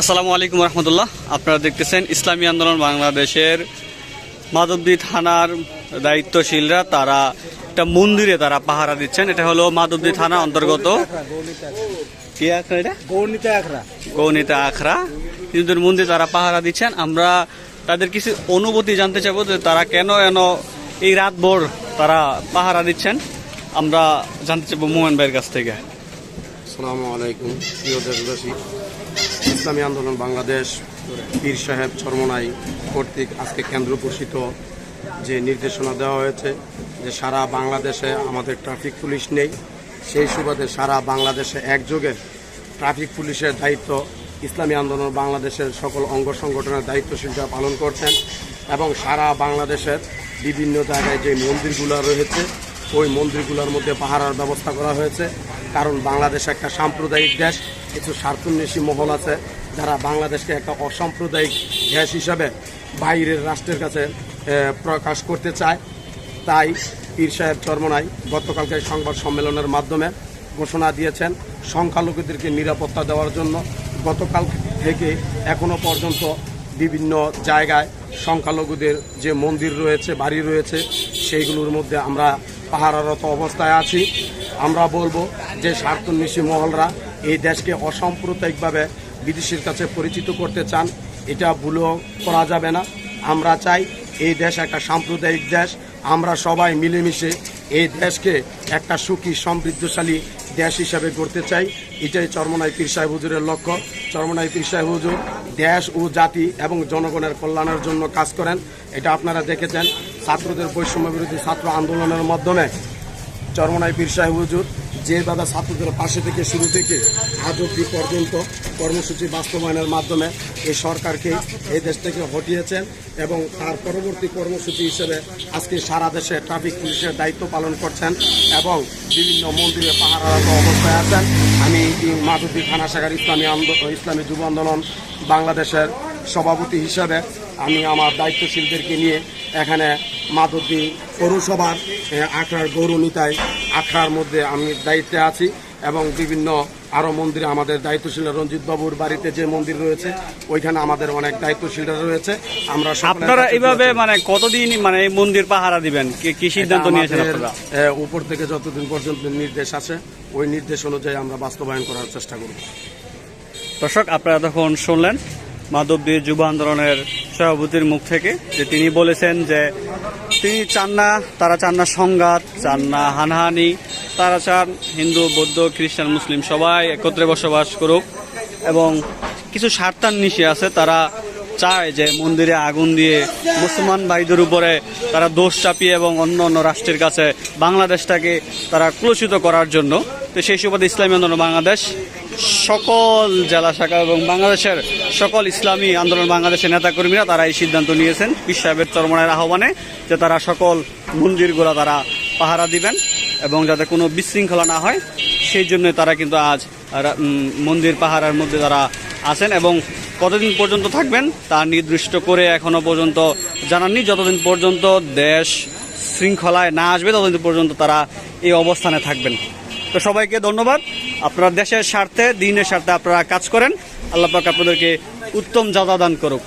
আসসালামু আলাইকুম রহমতুল্লাহ। আপনারা দেখতেছেন ইসলামী আন্দোলন বাংলাদেশের মাধবদী থানার দায়িত্বশীলরা তারা একটা মন্দিরে তারা পাহারা দিচ্ছেন। এটা হলো মাধবদী থানা অন্তর্গত। গৌনিতা আখড়া। হিন্দুদের মন্দির তারা পাহারা দিচ্ছেন। আমরা তাদের কিছু অনুভূতি জানতে চাবো যে তারা কেন এন এই রাতভর তারা পাহারা দিচ্ছেন। আমরা জানতে চাবো মোহন ভাইয়ের কাছ থেকে। আসসালামু আলাইকুম, প্রিয় দেশবাসী। ইসলামী আন্দোলন বাংলাদেশ, পীর সাহেব চরমনাই কর্তৃক আজকে কেন্দ্র পোষিত যে নির্দেশনা দেওয়া হয়েছে যে সারা বাংলাদেশে আমাদের ট্রাফিক পুলিশ নেই, সেই সুবাদে সারা বাংলাদেশে একযোগে ট্রাফিক পুলিশের দায়িত্ব ইসলামী আন্দোলন বাংলাদেশের সকল অঙ্গ সংগঠনের দায়িত্বশীলরা পালন করছেন এবং সারা বাংলাদেশের বিভিন্ন জায়গায় যে মন্দিরগুলো রয়েছে, ওই মন্দিরগুলোর মধ্যে পাহারার ব্যবস্থা করা হয়েছে। কারণ বাংলাদেশ একটা সাম্প্রদায়িক দেশ, কিছু স্বার্থন্বেষী মহল আছে যারা বাংলাদেশকে একটা অসাম্প্রদায়িক দেশ হিসাবে বাইরের রাষ্ট্রের কাছে প্রকাশ করতে চায়। তাই পীর সাহেব চরমনাই গতকালকে সংবাদ সম্মেলনের মাধ্যমে ঘোষণা দিয়েছেন সংখ্যালঘুদেরকে নিরাপত্তা দেওয়ার জন্য। গতকাল থেকে এখনও পর্যন্ত বিভিন্ন জায়গায় সংখ্যালঘুদের যে মন্দির রয়েছে, বাড়ি রয়েছে, সেইগুলোর মধ্যে আমরা পাহারারত অবস্থায় আছি। আমরা বলব যে স্বার্থন্বেষী মহলরা এই দেশকে অসাম্প্রদায়িকভাবে বিদেশির কাছে পরিচিত করতে চান, এটা ভুলও করা যাবে না। আমরা চাই এই দেশ একটা সাম্প্রদায়িক দেশ। আমরা সবাই মিলেমিশে এই দেশকে একটা সুখী, সমৃদ্ধশালী দেশ হিসাবে করতে চাই। এটাই চরমনাই পীর সাহেব হুজুরের লক্ষ্য। চরমনাই পীর সাহেব হুজুর দেশ ও জাতি এবং জনগণের কল্যাণের জন্য কাজ করেন। এটা আপনারা দেখেছেন। ছাত্রদের বৈষম্য বিরোধী ছাত্র আন্দোলনের মাধ্যমে চরমনাই পীর সাহেব হুজুর যে দাদা ছাত্রদের পাশে থেকে শুরু থেকে আজ অব্দি পর্যন্ত কর্মসূচি বাস্তবায়নের মাধ্যমে এই সরকারকে এই দেশ থেকে হটিয়েছেন এবং তার পরবর্তী কর্মসূচি হিসেবে আজকে সারা দেশে ট্রাফিক পুলিশের দায়িত্ব পালন করছেন এবং বিভিন্ন মন্দিরে পাহারারত অবস্থায় আছেন। আমি মাধুরী থানা শাখার ইসলামী আন্দোলন ইসলামী যুব আন্দোলন বাংলাদেশের সভাপতি হিসেবে আমি আমার দায়িত্বশীলদেরকে নিয়ে এখানে মাধবদী পৌরসভার আখড়ার গৌরনীতায় আখড়ার মধ্যে আমি দায়িত্বে আছি এবং বিভিন্ন আরও মন্দিরে আমাদের দায়িত্বশীল রঞ্জিত বাবুর বাড়িতে যে মন্দির রয়েছে ওইখানে আমাদের অনেক দায়িত্বশীলরা রয়েছে। আমরা আপনারা এইভাবে মানে কতদিন মানে এই মন্দির পাহারা দিবেন? কি- কি সিদ্ধান্ত নিয়েছেন আপনারা? উপর থেকে যতদিন পর্যন্ত নির্দেশ আছে ওই নির্দেশ অনুযায়ী আমরা বাস্তবায়ন করার চেষ্টা করব। দর্শক আপনারা তখন শুনলেন মাধবদী যুব আন্দোলনের সভাপতির মুখ থেকে যে তিনি বলেছেন যে তিনি চান না, তারা চান না সংঘাত, চান না হানাহানি, তারা চান হিন্দু, বৌদ্ধ, খ্রিস্টান, মুসলিম সবাই একত্রে বসবাস করুক এবং কিছু স্বার্থান্বেষী আছে, তারা চায় যে মন্দিরে আগুন দিয়ে মুসলমান ভাইদের উপরে তারা দোষ চাপিয়ে এবং অন্য অন্য রাষ্ট্রের কাছে বাংলাদেশটাকে তারা কুলসিত করার জন্য। তো সেই সুবাদে ইসলামী আন্দোলন বাংলাদেশ সকল জেলা শাখা এবং বাংলাদেশের সকল ইসলামী আন্দোলন বাংলাদেশের নেতাকর্মীরা তারা এই সিদ্ধান্ত নিয়েছেন। পীর সাহেবের চরমনের আহ্বানে যে তারা সকল মন্দিরগুলো তারা পাহারা দিবেন এবং যাতে কোনো বিশৃঙ্খলা না হয়, সেই জন্য তারা কিন্তু আজ মন্দির পাহারার মধ্যে তারা আছেন এবং কতদিন পর্যন্ত থাকবেন তা নির্দিষ্ট করে এখনও পর্যন্ত জানাননি। যতদিন পর্যন্ত দেশ শৃঙ্খলায় না আসবে, ততদিন পর্যন্ত তারা এই অবস্থানে থাকবেন। তো সবাইকে ধন্যবাদ। আপনারা দেশের স্বার্থে, দিনের স্বার্থে আপনারা কাজ করেন। আল্লাহ পাক আপনাদেরকে উত্তম যাদা দান করুক।